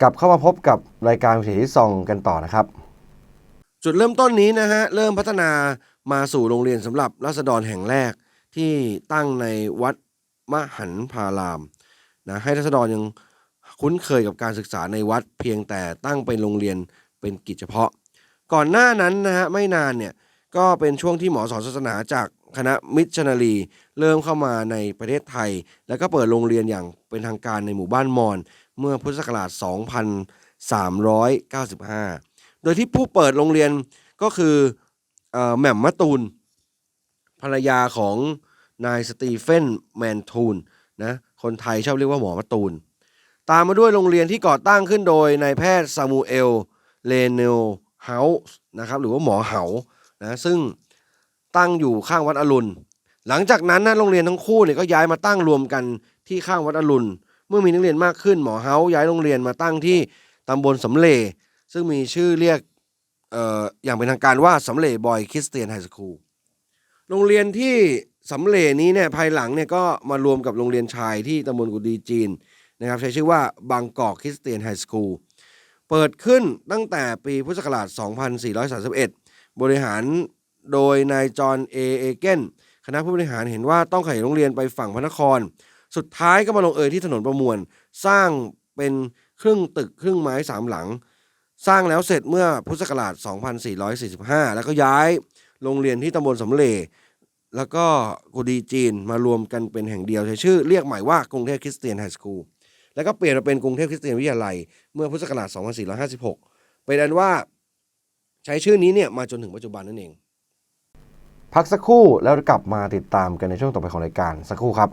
กลับเข้ามาพบกับรายการวิถีที่ซองกันต่อนะครับ จุดเริ่มต้นนี้นะฮะเริ่มพัฒนามาสู่โรงเรียนสำหรับราษฎรแห่งแรกที่ตั้งในวัดมหันพารามนะให้ราษฎรยังคุ้นเคยกับการศึกษาในวัดเพียงแต่ตั้งเป็นโรงเรียนเป็นกิจเฉพาะ ก่อนหน้านั้นนะฮะไม่นานเนี่ยก็เป็นช่วงที่หมอสอนศาสนาจากคณะมิชชันนารี เริ่มเข้ามาในประเทศไทย แล้วก็เปิดโรงเรียนอย่างเป็นทางการในหมู่บ้านมอญ เมื่อพุทธศักราช 2395 โดยที่ผู้เปิดโรงเรียนก็คืออแหม่มมะตูน ภรรยาของนายสตีเฟนแมนทูนนะคนไทยชอบเรียกว่าหมอมะตูน ตามมาด้วยโรงเรียนที่ก่อตั้งขึ้นโดยนายแพทย์ซามูเอลเลเนลเฮาส์นะครับหรือว่าหมอเหานะซึ่งตั้งอยู่ข้างวัดอรุณ หลังจากนั้นนะโรงเรียนทั้งคู่เนี่ยก็ย้ายมาตั้งรวมกันที่ข้างวัดอรุณ เมื่อมีนักเรียนมากขึ้นหมอเฮาย้ายโรงเรียนมาตั้งที่ตำบลสำเล ซึ่งมีชื่อเรียกเอ่ออย่างเป็นทางการว่าสำเลบอยคริสเตียนไฮสคูลโรงเรียนที่สำเลนี้เนี่ยภายหลังเนี่ยก็มารวมกับโรงเรียนชายที่ตำบลกุดีจีนนะครับใช้ชื่อว่าบางกอกคริสเตียนไฮสคูลเปิดขึ้นตั้งแต่ปีพุทธศักราช 2431 บริหารโดยนายจอห์นเอเอเกนคณะผู้บริหารเห็นว่าต้องขยายโรงเรียนไปฝั่งพระนคร สุดท้ายก็มาลงเอยที่ถนนประมวล สร้างเป็นครึ่งตึกครึ่งไม้สามหลัง สร้างแล้วเสร็จเมื่อพุทธศักราช 2445 แล้วก็ย้ายโรงเรียนที่ตำบลสำเลแล้วก็กุดีจีนมารวมกันเป็นแห่งเดียวใช้ชื่อเรียกใหม่ว่ากรุงเทพคริสเตียนไฮสคูลแล้วก็เปลี่ยนมาเป็นกรุงเทพคริสเตียนวิทยาลัย เมื่อพุทธศักราช 2456 เป็นอันว่าใช้ชื่อนี้เนี่ยมาจนถึงปัจจุบันนั่นเอง พักสักครู่แล้วกลับมาติดตามกันในช่วงต่อไปของรายการสักครู่ครับ